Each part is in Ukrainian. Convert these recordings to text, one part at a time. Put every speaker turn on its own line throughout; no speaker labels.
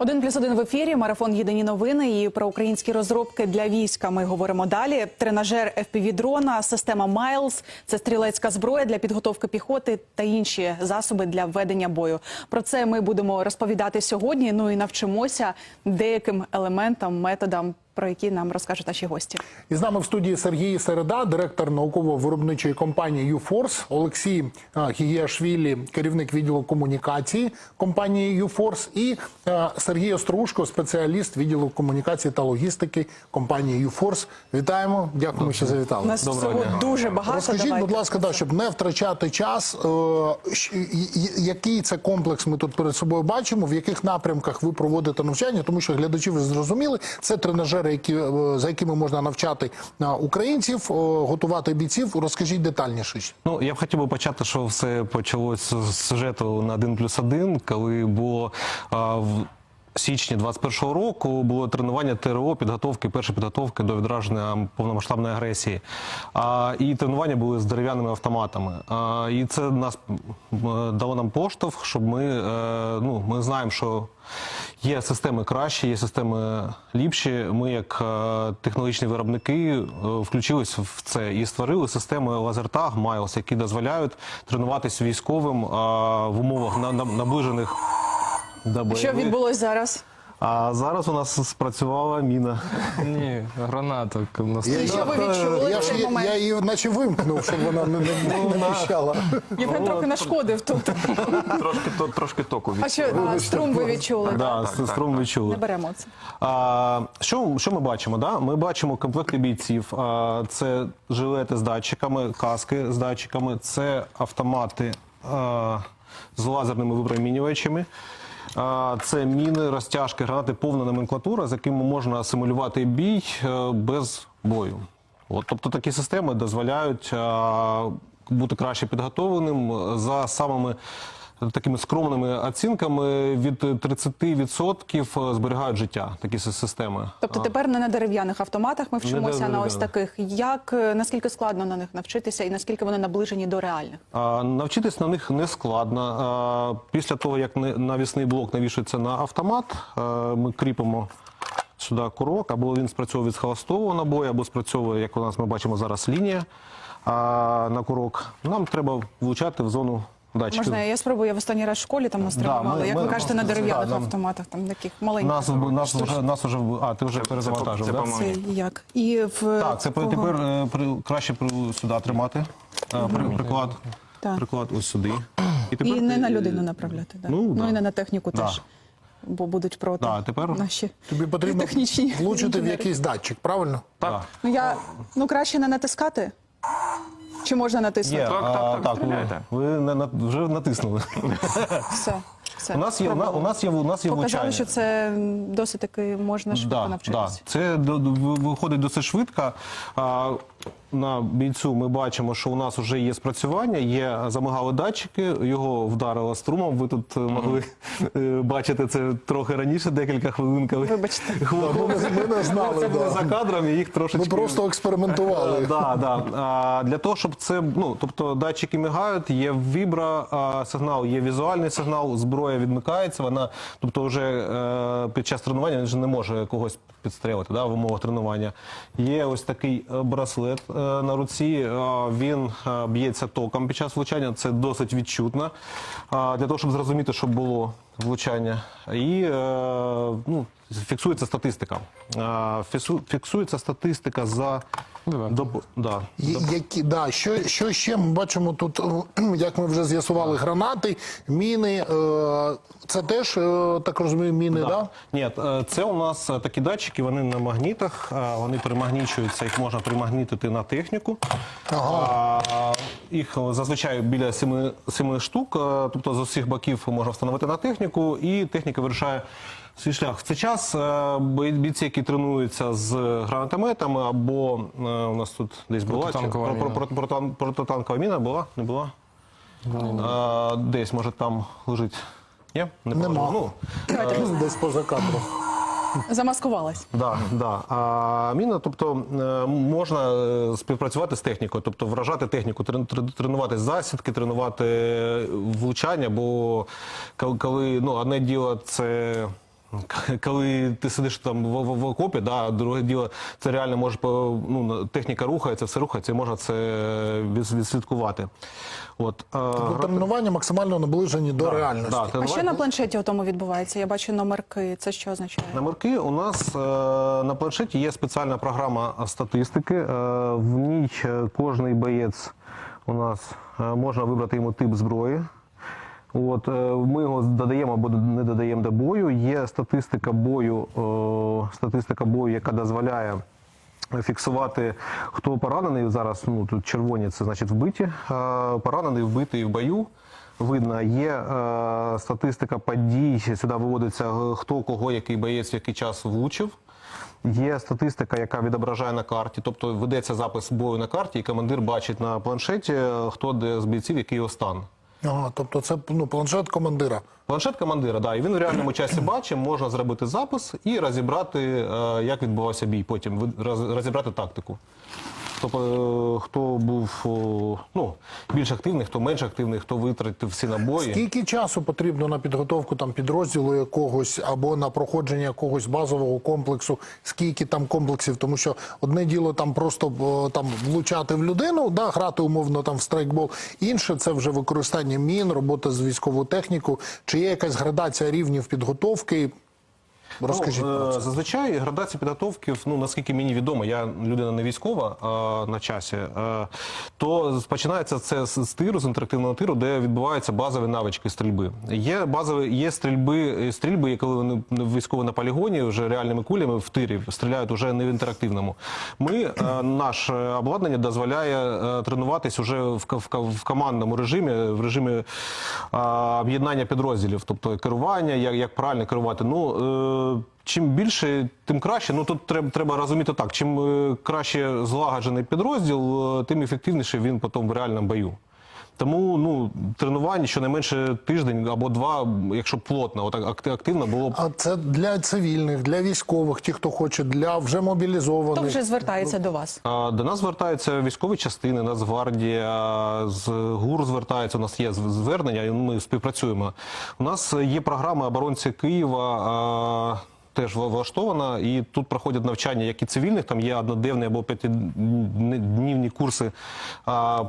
Один плюс один в ефірі. Марафон Єдині новини і про українські розробки для війська. Ми говоримо далі. Тренажер fpv дрона, система Майлз, – це стрілецька зброя для підготовки піхоти та інші засоби для ведення бою. Про це ми будемо розповідати сьогодні. Ну і навчимося деяким елементам, методам, про які нам розкажуть наші гості.
І з нами в студії Сергій Середа, директор науково-виробничої компанії «Юфорс», Олексій а, Гігіашвілі, керівник відділу комунікації компанії «Юфорс» і Сергій Острушко, спеціаліст відділу комунікації та логістики компанії «Юфорс». Вітаємо, дякуємо, що
У
завітали.
нас всього дуже багато.
Розкажіть,
Давайте.
будь ласка, да, щоб не втрачати час, е, який це комплекс ми тут перед собою бачимо, в яких напрямках ви проводите навчання, тому що глядачі ви зрозуміли, це тренажери, які, е, за якими можна навчати е, українців, готувати бійців. Розкажіть детальніше.
Ну, я б хотів би почати, що все почалося з сюжету на 1 плюс 1, коли було а, в січні 21-го року було тренування ТРО, підготовки, перші підготовки до відраження повномасштабної агресії. А, і тренування були з дерев'яними автоматами. А, і це нас дало нам поштовх, щоб ми, е, ну, ми знаємо, що Є системи кращі, є системи ліпші. Ми, як е, технологічні виробники, е, включились в це і створили системи лазертаг Miles, які дозволяють тренуватись військовим е, в умовах на- на- наближених до
Що
бойових.
відбулось зараз?
А зараз у нас спрацювала міна.
Ні, гранаток у нас.
Я,
що ви
я-
відчули
я,
в
ж
цей
її-
момент?
я її наче вимкнув, щоб вона не, не, не вищала.
Євген трохи нашкодив тут.
Трошки, то, трошки току від
А що а, струм ви відчули?
Да,
так, так,
струм
Не
відчули.
беремо це.
А, що, що ми бачимо? Да? Ми бачимо комплекти бійців. А, це жилети з датчиками, каски з датчиками, це автомати а, з лазерними випромінювачами. Це міни, розтяжки, гранати, повна номенклатура, з якими можна симулювати бій е, без бою. От, тобто такі системи дозволяють бути краще підготовленим за самими такими скромними оцінками від 30% зберігають життя такі системи.
Тобто тепер не на дерев'яних автоматах ми вчимося
на
на ось таких. Як е, наскільки складно на них навчитися, і наскільки вони наближені до реальних?
А, Навчитись на них не складно. А, Після того, як навісний блок навішується на автомат, а, ми кріпимо сюди курок, або він спрацьовує з холостового набою, або спрацьовує, як у нас ми бачимо зараз, лінія а, на курок. Нам треба влучати в зону датчиків.
Можна я спробую я в останній раз в школі там нас
Да,
Як
ми-
ви кажете, на дерев'яних
нам-
автоматах, там таких маленьких.
Нас, нас, вже, нас вже, а, ти вже перезавантажив,
це
да?
по-
Це як? І в
Так, це
кого?
тепер е, при, краще при, сюди тримати. Е, при, приклад,
Так.
приклад ось сюди. І, тепер
І не
ти-
на людину направляти, да?
Ну,
ну і не на техніку
Да.
теж. Бо будуть проти
Да, тепер
наші
Тобі потрібно
технічні
влучити в якийсь датчик, правильно?
Так.
Ну я ну краще не натискати. Чи можна натиснути?
Є,
Так,
а,
так, так,
ви,
стріляйте.
ви на, на, вже натиснули.
Все. все.
У нас є, у нас, у нас є, у нас є
Показали,
влучання.
що це м, досить таки можна швидко
Да, да.
навчитися.
Це до- до- ви- виходить досить швидко. А, на бійцю ми бачимо, що у нас вже є спрацювання, є замигали датчики, його вдарило струмом. Ви тут е, могли е, бачити це трохи раніше, декілька хвилин, коли
Вибачте.
хлопці
Ми не знали.
це були
да.
за кадром, і їх
Ми просто експериментували.
Е, Да, да. А, для того, щоб це, ну, тобто датчики мигають, є вібра а, сигнал, є візуальний сигнал, зброя відмикається, вона, тобто вже е, під час тренування він вже не може когось підстрелити да, в умовах тренування. Є ось такий е, браслет е, на руці, а, він е, б'ється током під час влучання, це досить відчутно. А, для того, щоб зрозуміти, що було влучання. І е, ну, фіксується статистика. А, фіксується статистика за добу. Да.
Які, да, що, що ще ми бачимо тут, е, як ми вже з'ясували, гранати, міни. е, Це теж, е, так розумію, міни, так? Да.
Ні, е, це у нас е, такі датчики, вони на магнітах, вони примагнічуються, їх можна примагнітити на техніку. А, Їх зазвичай біля семи, семи штук, тобто з усіх боків можна встановити на техніку, і техніка вирішає свій шлях. В цей час бійці, які тренуються з гранатометами, або у нас тут десь була
протитанкова міна
була? Не була? А, десь, може, там лежить. Не
Нема.
Ну,
Десь поза кадром.
Замаскувалась.
Да, да. А міна, тобто е, можна е, співпрацювати з технікою, тобто вражати техніку, трен- трен- тренувати засідки, тренувати влучання, бо коли- коли ну, одне діло це. Коли ти сидиш там в, в, в окопі, да, друге діло, це реально може по- ну, техніка рухається, все рухається, і можна це від- відслідкувати. От, е, гра-
Тренування максимально наближені до реальності.
да,
А що на планшеті у тому відбувається? Я бачу номерки. Це що означає?
Номерки у нас е, на планшеті є спеціальна програма статистики. Е, в ній е, кожний боєць у нас е, можна вибрати йому тип зброї. От, е, ми його додаємо або не додаємо до бою. Є статистика бою, е, статистика бою, яка дозволяє фіксувати, хто поранений. Зараз ну, тут червоні, це значить вбиті. Е, Поранений, вбитий в бою. Видно, є е, статистика подій. Сюди виводиться хто кого, який боєць в який час влучив. Є статистика, яка відображає на карті, тобто ведеться запис бою на карті, і командир бачить на планшеті, хто де з бійців, який його стан.
Ага, тобто це ну, планшет командира.
Планшет командира, да, і він в реальному часі бачить, можна зробити запис і розібрати, е, як відбувався бій. Потім розібрати тактику. Е, хто був ну, більш активний, хто менш активний, хто витратив всі набої.
Скільки часу потрібно на підготовку там підрозділу якогось або на проходження якогось базового комплексу? Скільки там комплексів? Тому що одне діло там просто там влучати в людину, да, грати умовно там в страйкбол. Інше це вже використання мін, робота з військовою технікою. Чи є якась градація рівнів підготовки? Розкажіть
Ну,
про
е,
це.
зазвичай градація підготовки, ну наскільки мені відомо, я людина не військова а, на часі, е, то починається це з, тиру, з інтерактивного тиру, де відбуваються базові навички стрільби. Є базові, є стрільби, стрільби, коли вони військові на полігоні, вже реальними кулями в тирі стріляють уже не в інтерактивному. Ми е, наше обладнання дозволяє е, тренуватись уже в, в, в командному режимі, в режимі а, об'єднання підрозділів, тобто керування, як, як правильно керувати. Ну е, чим більше, тим краще. Ну тут треба, треба розуміти так. Чим е, краще злагоджений підрозділ, е, тим ефективніше він потім в реальному бою. Тому ну тренування щонайменше тиждень або два, якщо плотно, отак акти- активно було б.
А це для цивільних, для військових, ті, хто хоче, для вже мобілізованих.
Хто вже звертається до вас?
А, До нас звертаються військові частини, Нацгвардія, з ГУР звертається. У нас є звернення, і ми співпрацюємо. У нас є програма оборонці Києва. а, Теж влаштована, і тут проходять навчання як і цивільних, там є одноденні або п'ятиднівні курси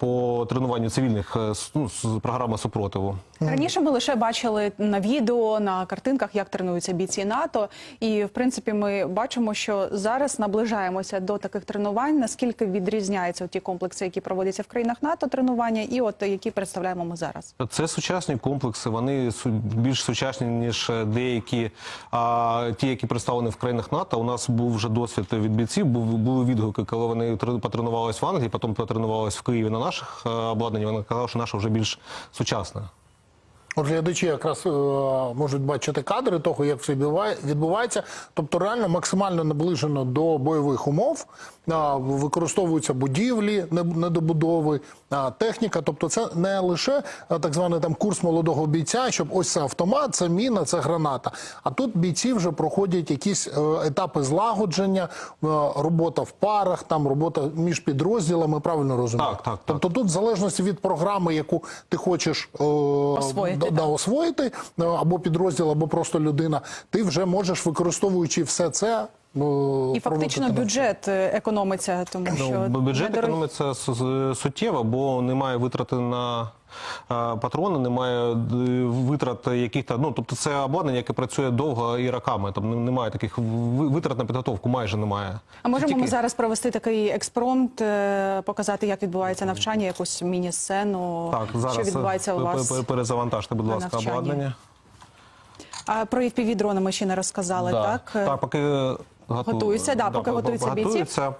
по тренуванню цивільних е, ну, програми супротиву.
Раніше ми лише бачили на відео, на картинках, як тренуються бійці НАТО. І в принципі, ми бачимо, що зараз наближаємося до таких тренувань. Наскільки відрізняються ті комплекси, які проводяться в країнах НАТО, тренування, і от які представляємо ми зараз.
Це сучасні комплекси, вони більш сучасні, ніж деякі а, ті, які представлені в країнах НАТО. У нас був вже досвід від бійців, був, були відгуки, коли вони тре- потренувалися в Англії, потім потренувалися в Києві на наших е, обладнанні. Вони казали, що наше вже більш сучасне.
От глядачі якраз е, можуть бачити кадри того, як все відбувається. Тобто, реально максимально наближено до бойових умов. А, використовуються будівлі, не- недобудови, а, техніка. Тобто, це не лише а, так званий там курс молодого бійця, щоб ось це автомат, це міна, це граната. А тут бійці вже проходять якісь е, етапи злагодження, е, робота в парах, там робота між підрозділами. Правильно розумію?
Так, так, так.
Тобто тут, в залежності від програми, яку ти хочеш е,
Освоїти,
да, освоїти, е, або підрозділ, або просто людина, ти вже можеш, використовуючи все це. Е,
І фактично бюджет е, економиться, тому що
Ну, бюджет
недорогі-
економиться суттєво, бо немає витрати на патрони, немає е, витрат яких то ну тобто це обладнання, яке працює довго і роками. Там немає таких ви- витрат на підготовку, майже немає.
А можемо
Тільки-
ми зараз провести такий експромт, е, показати, як відбувається навчання, якусь міні-сцену,
Так, зараз
що відбувається у вас.
пе- пе- перезавантажте, будь ласка, обладнання.
А про FPV-дрони ми ще не розказали,
Да.
так?
Так, поки готу-
Готуються, да, поки готуються бійці.
готуються.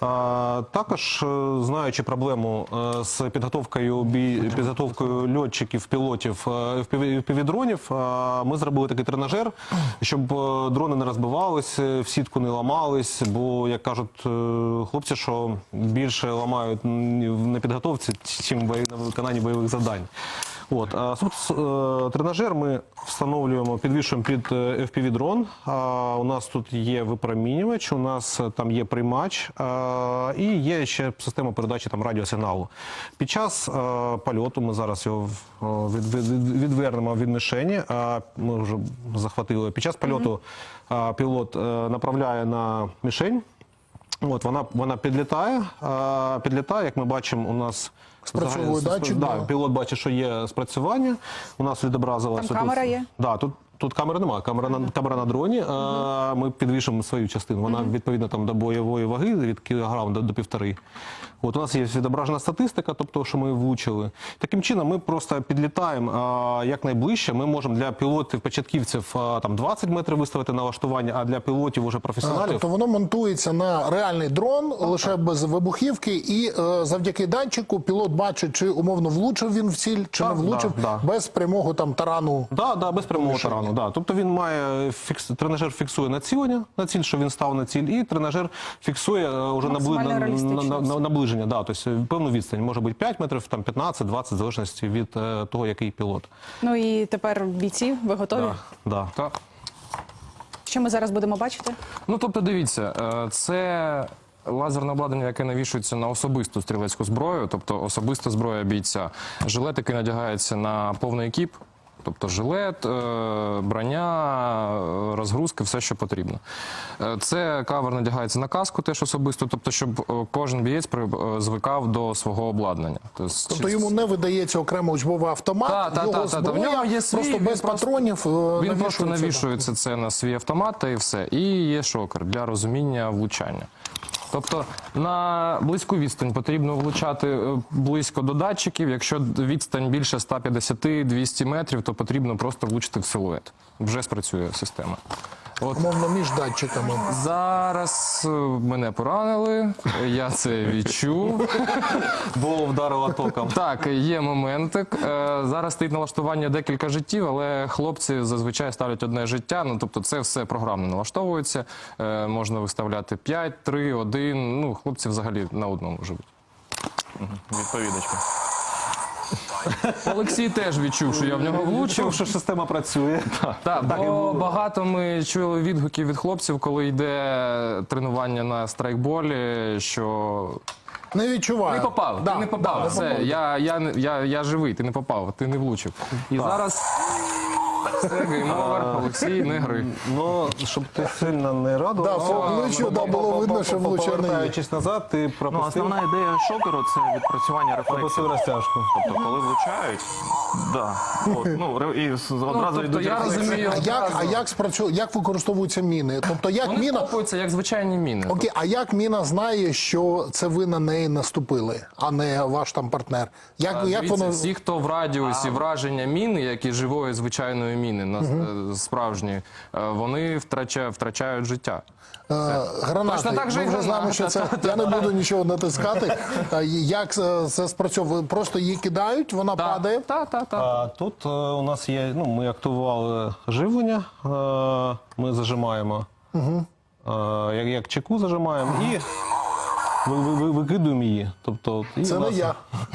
А, також е, знаючи проблему е, з підготовкою бій, підготовкою льотчиків, пілотів е, впівдронів, ми зробили такий тренажер, щоб дрони не розбивались, в сітку не ламались. Бо як кажуть хлопці, що більше ламають на підготовці, чим на виконанні бойових завдань. От, а, е, тренажер ми встановлюємо, підвішуємо під е, FPV-дрон. А, у нас тут є випромінювач, у нас е, там є приймач а, і є ще система передачі там, радіосигналу. Під час е, польоту ми зараз його від, від, від- відвернемо від мішені. А, ми вже захватили. Під час польоту а, пілот е, направляє на мішень. От вона, вона підлітає, а, підлітає, як ми бачимо, у нас
Спрацьовує датчик,
Да,
да.
пілот бачить, що є спрацювання. У нас відобразилося.
Там камера є?
Да, тут, тут камери немає. Камера на камера на дроні. А, ми підвішуємо свою частину. Вона відповідно там до бойової ваги від кілограм до, до півтори. От у нас є відображена статистика, тобто, що ми влучили. Таким чином, ми просто підлітаємо а, якнайближче. Ми можемо для пілотів початківців а, там 20 метрів виставити налаштування, а для пілотів уже
А,
професіоналів.
Тобто воно монтується на реальний дрон лише без вибухівки, і е, завдяки датчику пілот бачить, чи умовно влучив він в ціль, чи
Так,
не влучив,
да, да.
без прямого там тарану.
Да, да, без прямого тарану. Да. Тобто він має фікс... тренажер фіксує націлення на ціль, що він став на ціль, і тренажер фіксує е, уже набли... На... на... на... наближення. Да. Тобто певну відстань може бути 5 метрів, там 15, 20, в залежності від е, того, який пілот.
Ну і тепер бійці, ви готові?
Да. Да.
Так.
Що ми зараз будемо бачити?
Ну тобто, дивіться, е, це лазерне обладнання, яке навішується на особисту стрілецьку зброю, тобто особиста зброя бійця. Жилет, який надягається на повний екіп. Тобто жилет, е, броня, е, розгрузки, все, що потрібно. Е, Це кавер надягається на каску, теж особисто, тобто, щоб кожен бієць звикав до свого обладнання. Тобто,
Тобто йому не видається окремо учбовий автомат,
Та, та,
його
та, та, та. В нього є свій,
просто без
просто-
патронів е,
Він просто
навішується.
навішується це на свій автомат та і все. І є шокер для розуміння влучання. Тобто на близьку відстань потрібно влучати е, близько до датчиків. Якщо відстань більше 150-200 метрів, то потрібно просто влучити в силует. Вже спрацює система. От
Умовно між датчиками.
зараз е, мене поранили, я це відчув.
Бо вдарило током.
Так, є моментик. Е, Зараз стоїть налаштування декілька життів, але хлопці зазвичай ставлять одне життя. Ну тобто, це все програмно налаштовується. Е, Можна виставляти 5, 3, 1. Ну, хлопці взагалі на одному живуть.
Відповідачка.
Олексій теж відчув, що я в нього влучив.
Що система працює. Так,
Так,
так і
бо
було.
багато ми чули відгуків від хлопців, коли йде тренування на страйкболі, що
Не відчуваю.
Не попав,
Да,
ти не попав.
да,
Все, я, я, я, я живий, ти не попав, ти не влучив. І зараз все, гейм-овер, Олексій, не гри.
Ну, щоб ти сильно не радував.
Да, по обличчю, да, було видно, що влучений є.
Повертаючись назад, ти
Ну,
пропустив,
основна ідея шокеру це відпрацювання
пропустив
рефлексів.
розтяжку.
Тобто, коли влучають, да, от, ну, і з- одразу
тобто
йдуть
я
рефлекси.
розумію.
А як, а
одразу.
як спрацю... як використовуються міни? Тобто, як
Вони
міна.
копаються як звичайні міни.
Окей, а як міна знає, що це ви на неї наступили, а не ваш там партнер? Як,
А,
як
Дивіться,
воно
всі, хто в радіусі враження міни, як і живої звичайної міни, на е, справжні, е, вони втрача- втрачають життя.
е, гранати?
Точно так же
Ми
і
вже знаємо,
граната,
що це я не буду нічого натискати. А Як е, це спрацьовує? Просто її кидають, вона падає.
Так, так.
А тут е, у нас є, ну, ми активували живлення, е, ми зажимаємо, е, як, як чеку зажимаємо і ви, ви, ви- викидуємо її. Тобто, і
Це
у
не
нас-
я.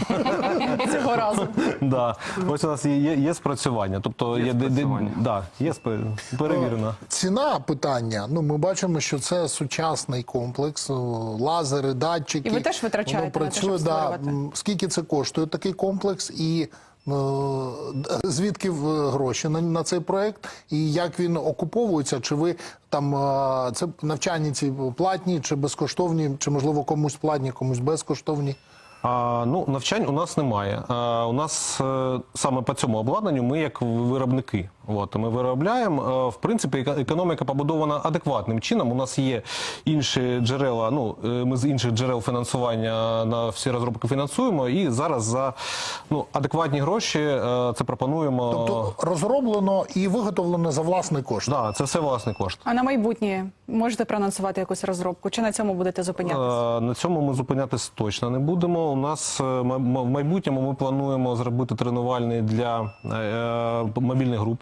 Цього разу.
Да. Ось у нас є, є, є спрацювання. Тобто є, де- де-
спрацювання.
да, є спе- перевірено.
Ціна питання. Ну ми бачимо, що це сучасний комплекс, о, лазери, датчики.
І ви теж витрачаєте
Воно
на те, щоб
да.
створювати?
М, Скільки це коштує такий комплекс і. Е, Звідки гроші на, на цей проект, і як він окуповується? Чи ви там е, це навчання ці платні, чи безкоштовні, чи можливо комусь платні, комусь безкоштовні?
А, ну, навчань у нас немає. А, у нас е, саме по цьому обладнанню ми як виробники. От, ми виробляємо. Е, в принципі, економіка побудована адекватним чином. У нас є інші джерела. Ну, е, ми з інших джерел фінансування на всі розробки фінансуємо. І зараз за ну, адекватні гроші е, це пропонуємо.
Тобто розроблено і виготовлено за власний кошт.
Да, це все власний кошт.
А на майбутнє можете проанонсувати якусь розробку? Чи на цьому будете зупинятися?
На цьому ми зупинятись точно не будемо. У нас в майбутньому ми плануємо зробити тренувальний для мобільних груп.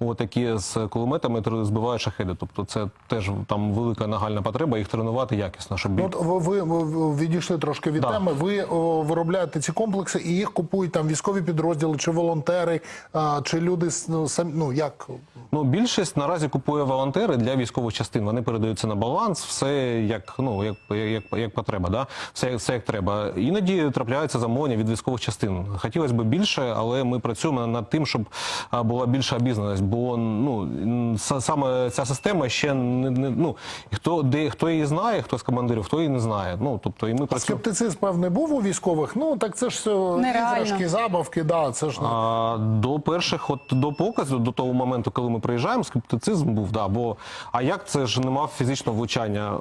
От, які з кулеметами збивають шахеди. Тобто це теж там велика нагальна потреба їх тренувати якісно, щоб
Ну, от ви, ви, відійшли трошки від
Да.
теми. Ви о, виробляєте ці комплекси і їх купують там військові підрозділи, чи волонтери, а, чи люди ну, самі, ну як
Ну, більшість наразі купує волонтери для військових частин. Вони передаються на баланс, все як ну як, як, як потреба, да? все, все як треба. Іноді трапляються замовлення від військових частин. Хотілося б більше, але ми працюємо над тим, щоб була більша обізнаність. Бо ну саме ця система ще не, не ну хто де хто її знає, хто з командирів, хто її не знає. Ну тобто, і ми працюємо.
скептицизм певний був у військових? Ну так це ж все іграшки, забавки, да, це ж
А, до перших, от до показу, до того моменту, коли ми приїжджаємо, скептицизм був. Да, бо а як це ж нема фізичного влучання?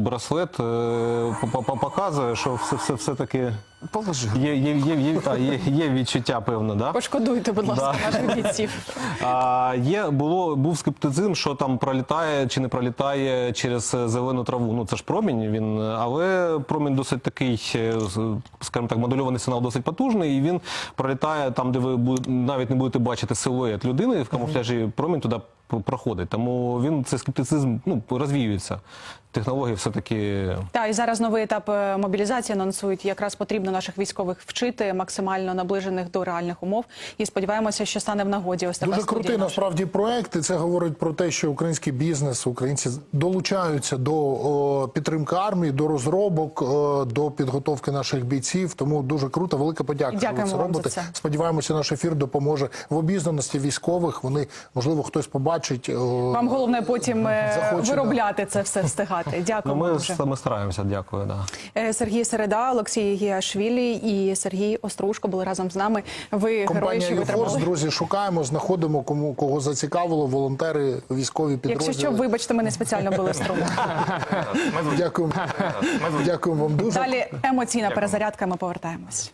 Браслет е, по- по- показує, що все, все, все таки
Положи.
є, є, є, є, та, є, є відчуття, певне, да?
Пошкодуйте, будь ласка, наших бійців.
А, є, було, був скептицизм, що там пролітає чи не пролітає через е, зелену траву. Ну це ж промінь, він, але промінь досить такий, е, з- скажімо так, модульований сигнал досить потужний, і він пролітає там, де ви бу- навіть не будете бачити силует людини в камуфляжі, промінь туди проходить. Тому він цей скептицизм ну, розвіюється. Технології все-таки
Так, і зараз новий етап е, мобілізації анонсують. Якраз потрібно наших військових вчити максимально наближених до реальних умов. І сподіваємося, що стане в нагоді. Ось така
Дуже крутий насправді проект, і це говорить про те, що український бізнес, українці долучаються до о, підтримки армії, до розробок, о, до підготовки наших бійців. Тому дуже круто. Велика подяка, що ви це
вам за
робите.
це.
Сподіваємося, наш ефір допоможе в обізнаності військових. Вони можливо хтось побачить. О,
Вам головне потім е,
Захоче,
виробляти це все встигати.
ну,
Дякую.
ми
дуже.
саме стараємося. Дякую. Да.
Е, Сергій Середа, Олексій Гіашвілі і Сергій Острушко були разом з нами. Ви герої,
Компанія
що
«Юфорс»,
витримали.
друзі, шукаємо, знаходимо кому кого зацікавило, волонтери, військові підрозділи.
Якщо що, вибачте, ми не спеціально були струму.
Дякуємо. Дякуємо вам дуже.
Далі емоційна перезарядка. Ми повертаємось.